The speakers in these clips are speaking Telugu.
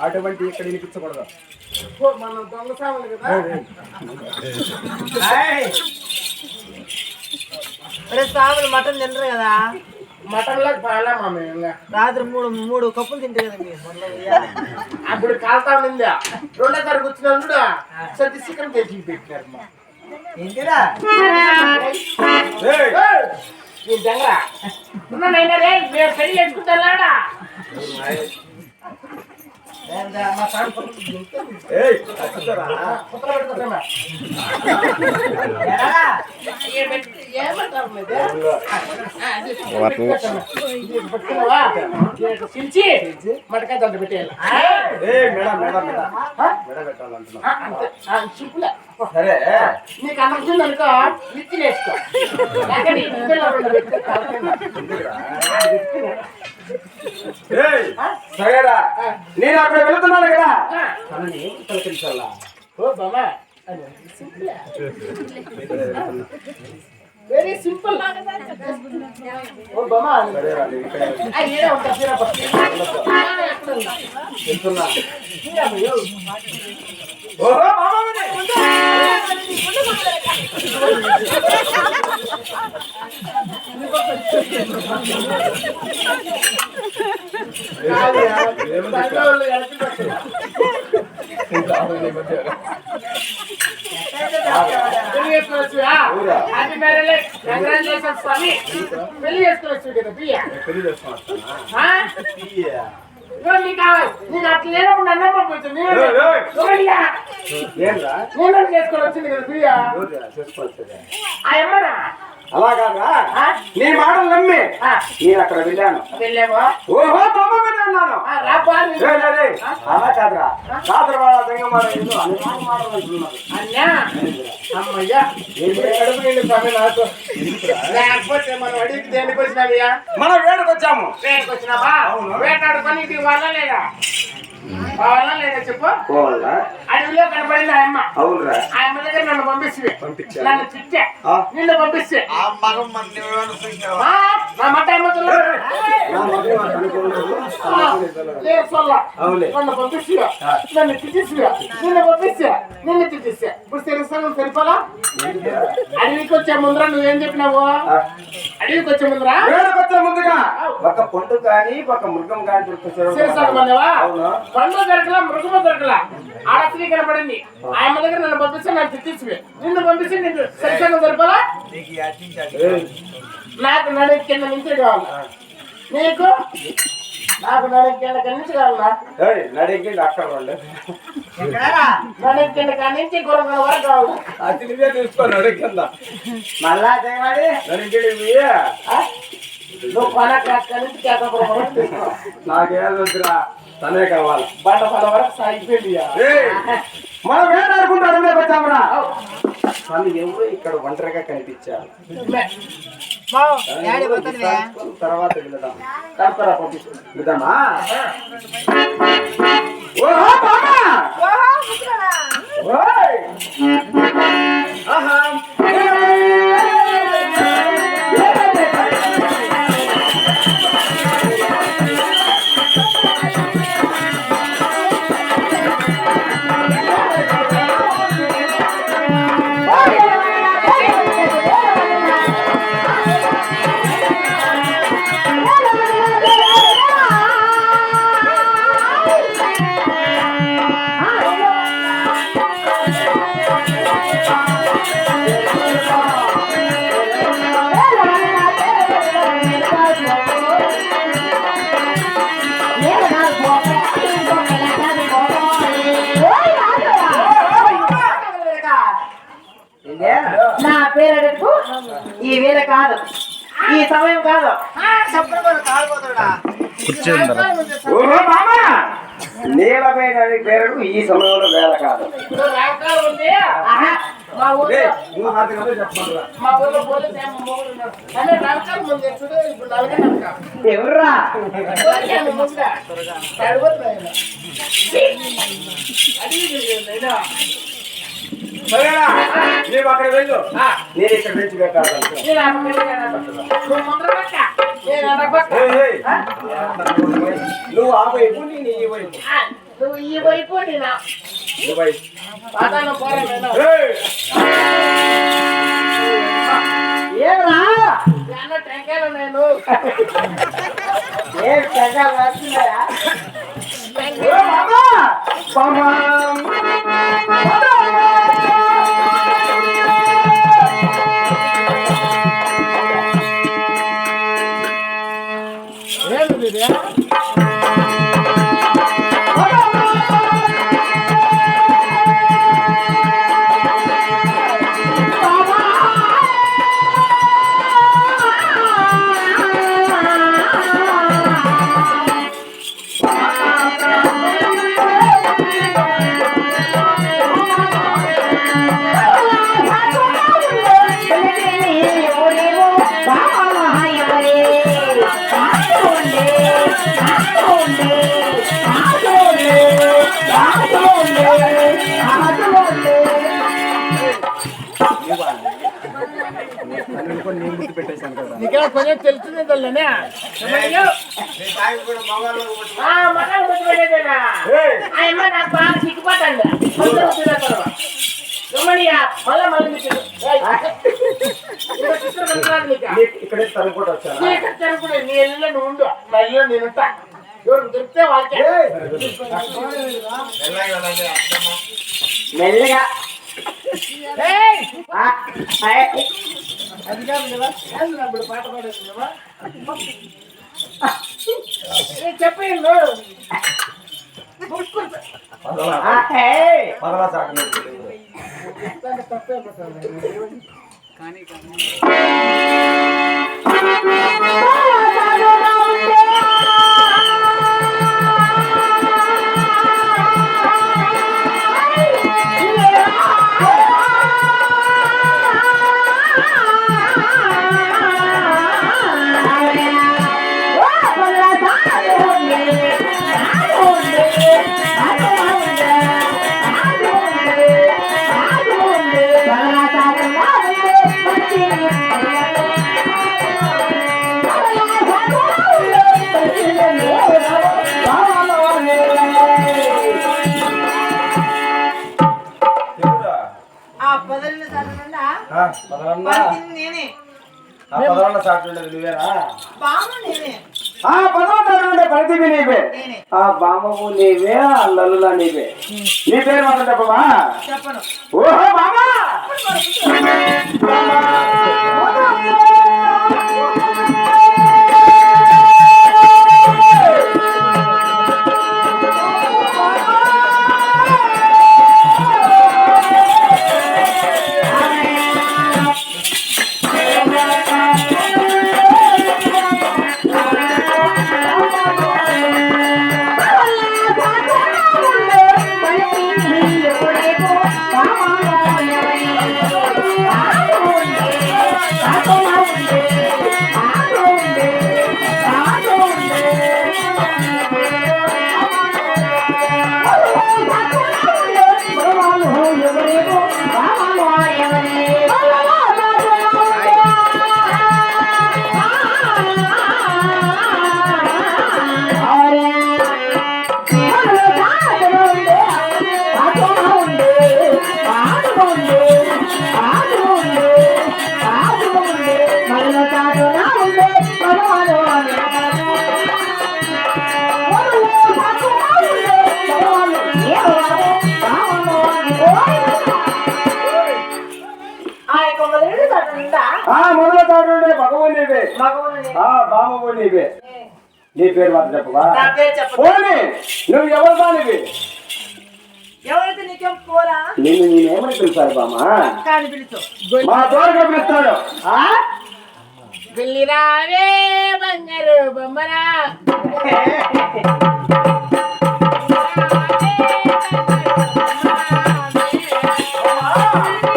అటువంటి ఇక్కడ వినిపించకూడదు మనం దొంగ సాములు కదా అరే సాములు మటన్ తింటారు కదా మటన్లో చాలా మా మేము. రాత్రి మూడు మూడు కప్పులు తింటారు కదా. అప్పుడు కాలుతా ఉందా రెండో తరగతి వచ్చినప్పుడు సర్ది చికెన్ తెచ్చి పెట్టినారు మా. ఏంటిరా! నీ దగ్గర రే మేము పెళ్ళి చేసుకుంటాడా మా సార్ ఏయ్ అచ్చుతారా? కుక్కలు పెట్టుకుంటున్నా ఎరా? ఏమంటారు మీది? ఆ, అది పెట్టుకుంటున్నా. ఇది పట్టుకున్నావా? ఇది పిలిచి మటకాయ దండ పెట్టేయాలి. సరే నీకు అనర్జున్ అనుకో విత్తి నేర్చుకో సరేరా. నేను అక్కడ వెళ్తున్నాను కదా. పలకరించాలా? ఓ బాబా సింపులే వెరీ సింపుల్ ఓ ఉంటా పెళ్ళి చేసుకోవచ్చు కదా బియ్య పెళ్ళి చేసుకున్నా ఆ? ఇదిగో నీకు కావాలి. నీకు అట్లా లేనప్పుడు నన్ను పంపించు. నేను ఏయ్, ఏయ్. ఇదిగోయ్యా. ఏంరా నేను చేసుకొని వచ్చింది కదా చేసుకోవచ్చు ఆ అమ్మరా అలా కాదా ఆ? నీ మాటలు నమ్మి. నేను అక్కడ వెళ్ళాను. ఓహో బొమ్మని అన్నాను. అలా కాదురా. కాదురా దెంగమాడ ఇల్లు అని మాట మాటలు అంటున్నారు. అన్నా అమ్మయ్యా. ఇప్పుడు కడుపు నిండు స్వామి నాకు. లేకపోతే మనం అడిగి దేనికి వచ్చినావయ్యా? మనం వేడుకొచ్చాము. అవును. వేటాడుకొని ఇంటికి వాళ్ళ లేదా వాళ్ళ లేదా చెప్పు? పోవాలా? అడవిలో కనపడింది ఆ అమ్మ. అవునురా. ఆ అమ్మ దగ్గర నన్ను పంపిస్తే. నన్ను తిట్టే. పంపిస్తే. నా పంపిస్తే. తిట్టిస్తే. ఇప్పుడు తెలుస్తాను సరిపోలా అడవికి వచ్చే ముందర నువ్వేం చెప్పినావు? ఆ, అడవికి వచ్చే ముందర? ముందుగా. ఒక పండు కానీ ఒక మృగం కానీ అవును. పండు దొరకలా మృగము దొరకలా. ఆడస్త్రీ కనపడింది. ఆయన దగ్గర నన్ను పంపిస్తే నాకు తిట్టించి నిన్ను పంపిస్తే నీకు సరిసంగా సరిపోలా నీకు నడి కింద నుంచి కావాలి? నీకు? నాకు నడి కింద కింద నుంచి కావాలా? ఏయ్, నడికి డాక్టర్ వాళ్ళు. ఎక్కడరా నడి కింద కాడి నుంచి గురంగల వరకు కావాలి? అది నువ్వే తీసుకో నడికి కింద మళ్ళా చేయమని? నడికి ఆ? నువ్వు కొనక అక్కడి నుంచి కేతపురం వరకు తీసుకో నాకేం వద్దురా. తనే కావాలి. బండపల వరకు సాగిపోయింది ఏయ్, మనం వేటాడుకుంటూ అడవిలోకి వచ్చామురా కానీ ఎవరు ఇక్కడ ఒంటరిగా కనిపించారు తర్వాత వెళ్దాం. కడపరా పంపిస్తుంది నా పేరు అడుగు ఈ వేళ కాదు. ఈ సమయం కాదు. నీలమైన పేరు ఈ సమయంలో వేల కాదు. మా ఊళ్ళో నువ్వు ఎవర్రా? పోలీసు ముందుగా. అడుగుతున్నాయి అడిగి సరేనా? నీవు అక్కడ వెళ్ళు. నేను ఇక్కడ నుంచి పెట్టాలి. నువ్వు. ఆ? నువ్వు వైపు నేను ఈ వైపు. నువ్వు ఈ వైపు నేను. ఏమరా? టెంకాయలు నేను ఏం టెంకాయలు బాబా! బాబా! ఏయ్. ఆయమ్మ నాకు బాగా సిగ్గుపడండి ఇక్కడ తనుకుంటూ వచ్చాను నీ ఇల్లు నువ్వు ఉండు. ఇల్లు మెల్లగా అది కాదు కదా ఇప్పుడు పాట పాడేస్తున్నావా? చెప్పేయండు పదలా పదలా నేనే. సాకు ఉండేది నువ్వేనా? ఉండే ప్రతిభ నీవే. ఆ బామ్మవు నీవే ఆ లల్లులా నీవే. నీ పేరు మాత్రం చెప్పమా చెప్పను. ఓహో బామా బామవు నీవే నీ పేరు మాత్రం చెప్పవా? పోనీ నువ్వు ఎవరు దానివి ఎవరైతే నీకేం పోరా? నిన్ను నేనేమని పిలిచారు బామా కానీ పిలుచు. మా తోడుగా పిలుస్తాడు. ఆ? వెళ్ళి రావే బంగారు బొమ్మరా. అమ్మాయి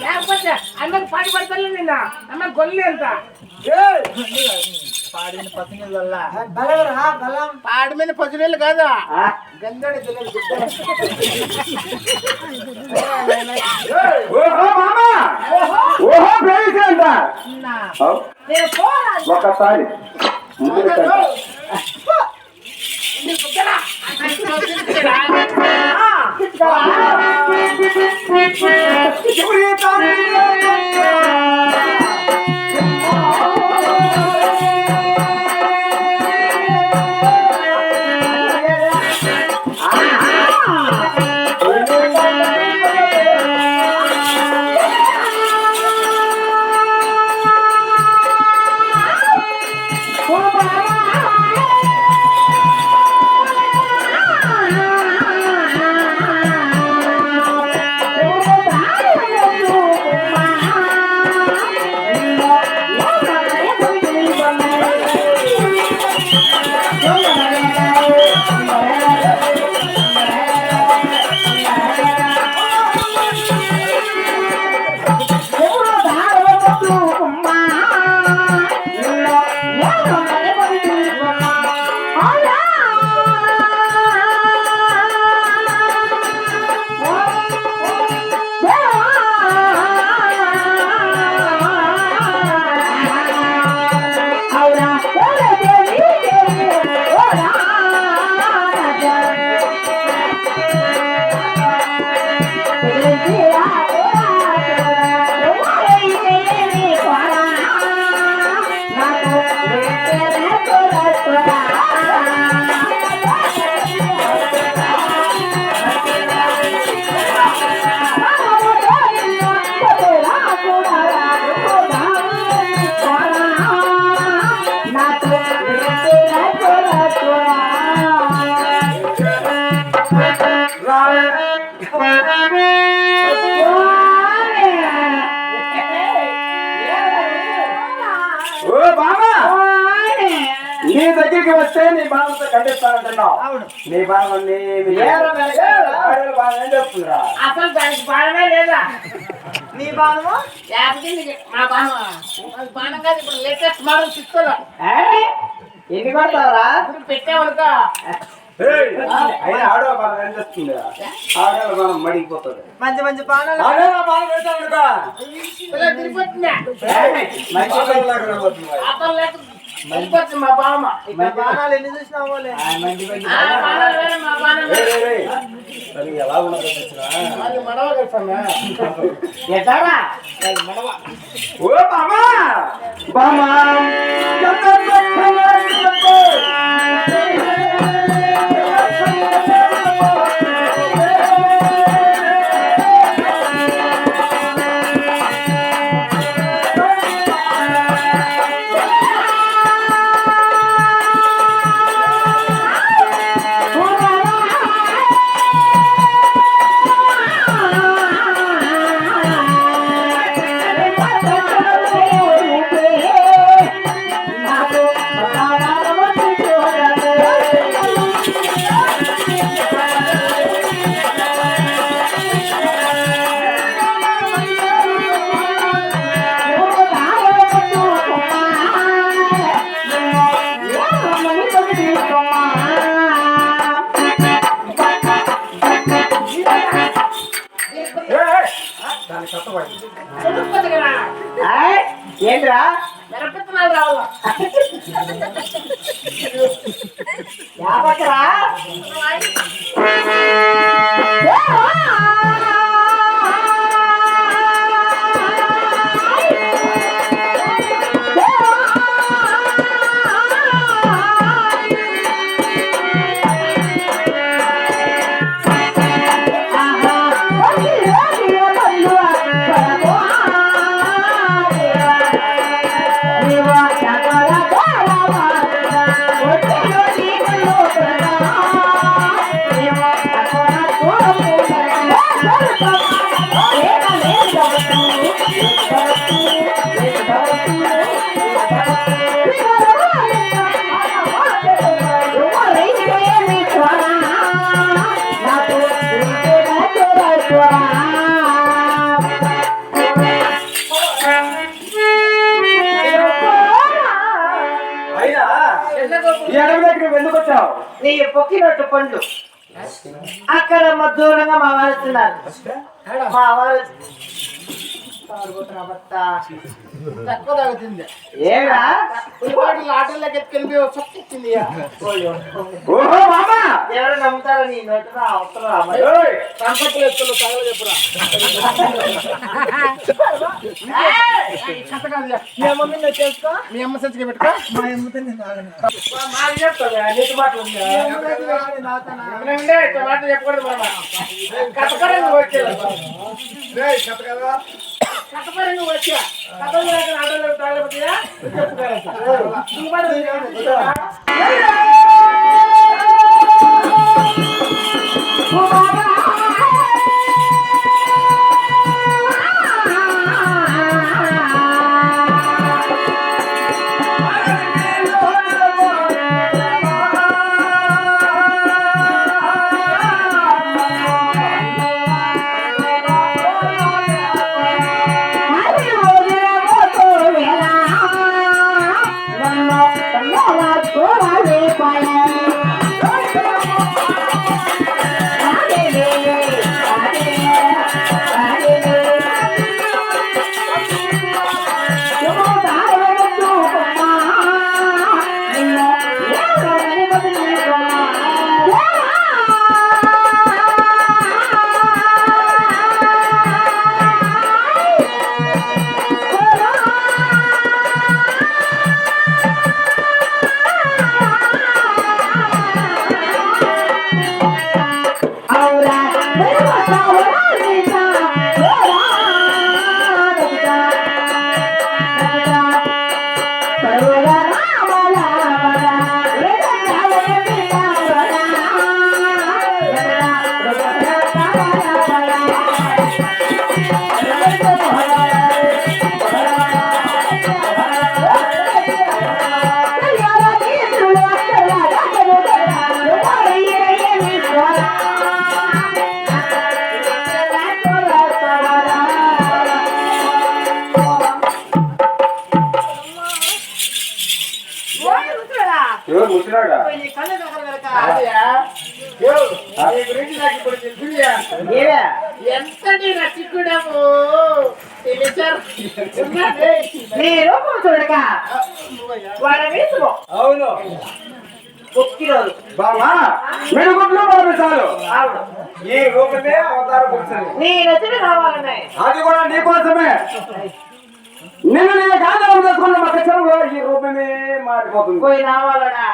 లేకపోతే అన్నకు పాడి పడతాను నిన్న అన్న గొల్లి ఎంత పాడిన పసినీళ్ళ పాడి మీద పది నెలలు కాదా ఆ? గంగడి జిల్లలు ఓహో మామ ఓహో ప్రేమించంట నేను పోరా ఒకసారి ముందు పెట్టండి. ఓ అవును. నీ బాధ బాగా చెప్తుందిరా? అసలు దానికి బాణమే లేదా? నీ బాణము లేకపోతే నీకు మా బాణ అది బాణం కాదు ఇప్పుడు లేటెస్ట్ మోడల్ సిక్స్లో. ఎన్ని కొడతావరా? ఇప్పుడు పెట్టామనుకో. అయినా ఆడో బాగా కనిపిస్తుంది ఆడో మనం మడిగిపోతుంది. మంచి మంచి బాణాలు. ఆడో బాగా వేసామనుకో ఇలా తిరిగిపోతుందా మంచి పిల్లలాగా కనబడుతుంది. అతను లేక తిరిగిపోతుంది మా బామ్మ ఇక్కడ బాణాలు ఎన్ని చూసినా పోలే ఆ, మంచి మంచి ఆ బాణాలు వేరే మా బాణం రేయ్, వేరే. రేయ్, రేయ్. సరే, ఎలా ఉన్నదో తెలిసినా? అది మడవ కలుస్తామా ఎటారా అది మడవ ఓ బామా బామా ఏంద్రా మిరపెత్తనాలు రావాలా యాపకరా పండ్లు అక్కడ మా దూరంగా మా వారు మా వారు తాగుతున్నా భర్త. తక్కువ తాగుతుంది. ఏరా పులిపాటి ఆటోలోకి ఎత్తుకెళ్ళి ఎవరు నమ్ముతారో నీ అవసరం ఎత్తులు తగల చెప్పురా. మీ నువ్వు చేసుకో మీ అమ్మ సచ్చిగా పెట్టుకో. మా అమ్మతో చెప్పకూడదు சட்டப்பாருங்க வச்சு கதவு ஆட்டோல ఎంతటి రసికుడము తెలిసారు ఉన్నదే. నీ రూపం చూడగా వాడ వేసుకో. అవును. ఒక్కిరోజు. బామా మెరుగుడ్లు మనకు చాలు. అవును. ఈ రూపమే అవతార పురుషుడు నీ రచన కావాలన్నాయి అది కూడా నీకోసమే నిన్ను నేను కాదం చేసుకున్న మా కక్షంలో ఈ రూపమే మారిపోతుంది పోయి రావాలడా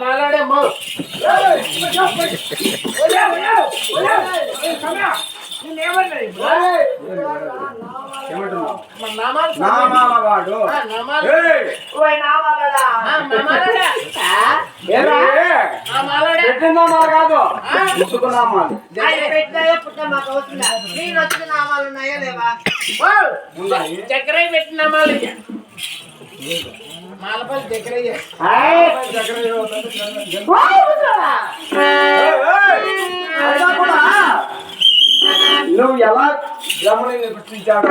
మాలాడే. ఏయ్, అమ్మాయి సమయం. రామాల వాడు ఆ మాలాడే మో. ఏయ్, ఒలే, ఒలే, ఒలే. ఏయ్, సమయం. నిన్నేమన్నది? ఏయ్, ఏమంటున్నావు మా నామాలు నామాల వాడు ఆ, నామాలు. ఏయ్, పోయి రావాలడా ఆ, మా మాలాడే. ఏరా? ఆ మాలాడే. పెట్టిన నామాలు కాదు రచన నామాలు చక్కెర పెట్టిన. మాలపల్లి చక్కెర ఇయ్య. నువ్వు ఎలా బ్రహ్మని సృష్టించాడు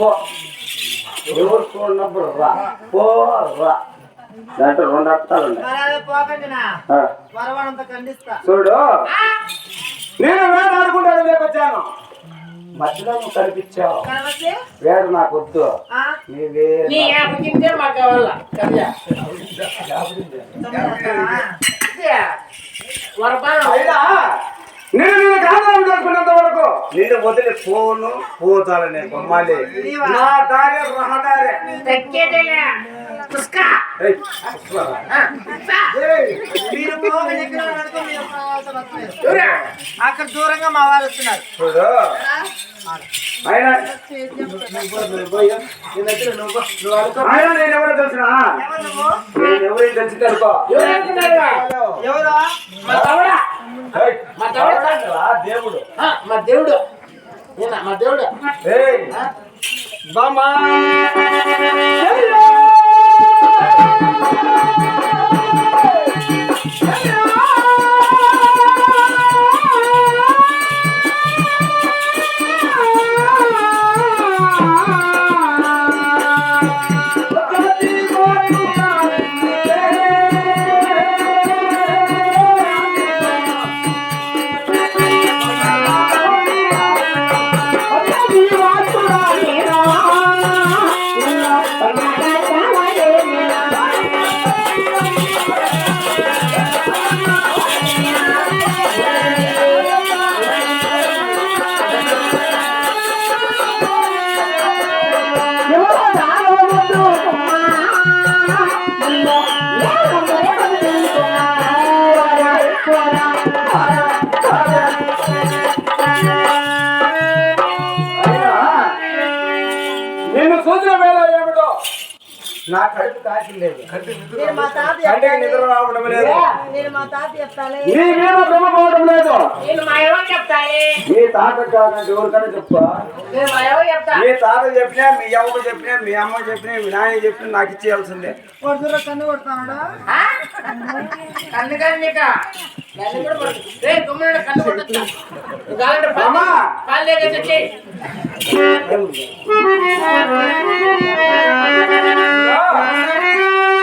పో. ఎవరు చూడనప్పుడు రా. పో రా. దాంట్లో రెండు అర్థాలు ఉన్నాయి. చూడు. నేను వేట ఆడుకుంటాను లేకొచ్చాను మధ్యలో నువ్వు కనిపించావు. వేడు నాకు వద్దు. ఆ, నీవే నేను నేను కాదని చేసుకున్నంత వరకు నిన్ను వదిలి పోను పోతాలని బొమ్మాలి. నా దారి రహదారి. తగ్గేదేలే. పుస్కా ఏయ్, వస్తున్నారా? ఏయ్, మీరు? అక్కడ దూరంగా మా వాళ్ళు వస్తున్నారు. చూడు. అయినా నేను ఎవరో తెలిసిన? ఎవరైనా? ఎవరు? మా దేవుడు ఆ, మా దేవుడు. మా దేవుడు. బామా నేను నా కడుపు కాకిలేదు నేను మా తాత కంటికి నిద్ర రావడం లేదు. నేను మా తాత చెప్తాలే నీ మీద భ్రమ పోవడం లేదు. నేను మా ఎవరు చెప్తాయి మీ తాత కాదంటే ఎవరికైనా చెప్తా నేను మా ఎవరు చెప్తా. మీ తాత చెప్పినా మీ అవ్వ చెప్పినా మీ అమ్మ చెప్పినా మీ నాయన చెప్పినా నాకు ఇచ్చేయాల్సిందే. కొడుతురా కన్ను కొడతాడు ఆ? కన్ను కన్ను కూడా పడదు రే గుమ్మడి కన్ను అమ్మా. Yeah.